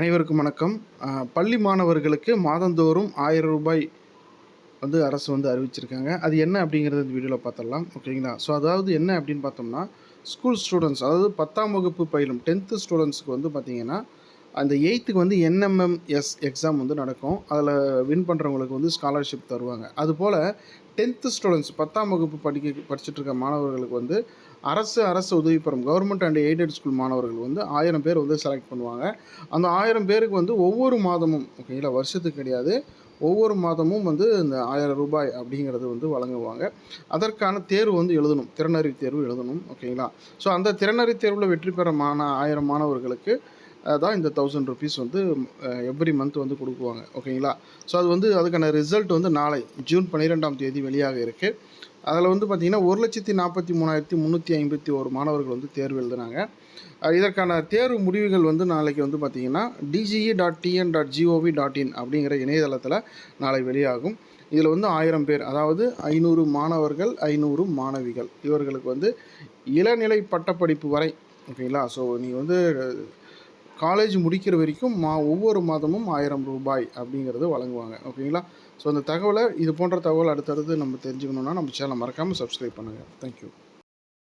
அனைவருக்கும் வணக்கம். பள்ளி மாணவர்களுக்கு மாதந்தோறும் ஆயிரம் ரூபாய் வந்து அரசு வந்து அறிவிச்சிருக்காங்க. அது என்ன அப்படிங்கிறது இந்த வீடியோவில் பார்த்துடலாம் ஓகேங்களா ஸோ அதாவது என்ன அப்படின்னு பார்த்தோம்னா ஸ்கூல் ஸ்டூடெண்ட்ஸ் அதாவது பத்தாம் வகுப்பு பயிலும் டென்த்து ஸ்டூடெண்ட்ஸுக்கு வந்து பார்த்திங்கன்னா அந்த எயித்துக்கு வந்து என்எம்எம்எஸ் எக்ஸாம் வந்து நடக்கும். அதில் வின் பண்ணுறவங்களுக்கு வந்து ஸ்காலர்ஷிப் தருவாங்க. அதுபோல் டென்த்து ஸ்டூடெண்ட்ஸ் பத்தாம் வகுப்பு படிக்க படிச்சுட்டு இருக்க மாணவர்களுக்கு வந்து அரசு அரசு உதவி பெறும் கவர்மெண்ட் அண்ட் எய்டட் ஸ்கூல் மாணவர்கள் வந்து ஆயிரம் பேர் வந்து செலக்ட் பண்ணுவாங்க. அந்த ஆயிரம் பேருக்கு வந்து ஒவ்வொரு மாதமும் ஓகேங்களா வருஷத்துக்கு கிடையாது ஒவ்வொரு மாதமும் வந்து இந்த ஆயிரம் ரூபாய் அப்படிங்கிறது வந்து வழங்குவாங்க. அதற்கான தேர்வு வந்து எழுதணும். திறனறிவு தேர்வு எழுதணும் ஓகேங்களா ஸோ அந்த திறனறிவு தேர்வில் வெற்றி பெற மாண ஆயிரம் மாணவர்களுக்கு தான் இந்த தௌசண்ட் ருபீஸ் வந்து எவ்ரி மந்த் வந்து கொடுக்குவாங்க. ஓகேங்களா ஸோ அது வந்து அதுக்கான ரிசல்ட் வந்து நாளை ஜூன் பன்னிரெண்டாம் தேதி வெளியாக இருக்குது அதில் வந்து பார்த்திங்கன்னா ஒரு லட்சத்தி நாற்பத்தி மூணாயிரத்தி முந்நூற்றி ஐம்பத்தி ஒரு மாணவர்கள் வந்து தேர்வு எழுதுனாங்க. இதற்கான தேர்வு முடிவுகள் வந்து நாளைக்கு வந்து பார்த்திங்கன்னா DGE dot TN dot GOV dot in அப்படிங்கிற இணையதளத்தில் நாளை வெளியாகும். இதில் வந்து ஆயிரம் பேர் அதாவது ஐநூறு மாணவர்கள் ஐநூறு மாணவிகள். இவர்களுக்கு வந்து இளநிலை பட்டப்படிப்பு வரை ஓகேங்களா ஸோ நீங்கள் வந்து காலேஜ் முடிக்கிற வரைக்கும் மா ஒவ்வொரு மாதமும் ஆயிரம் ரூபாய் அப்படிங்கிறது வழங்குவாங்க. ஓகேங்களா? ஸோ அந்த தகவலை இது போன்ற தகவல் அடுத்தடுத்து நம்ம தெரிஞ்சுக்கணுன்னா நம்ம சேனலை மறக்காமல் சப்ஸ்கிரைப் பண்ணுங்கள் தேங்க்யூ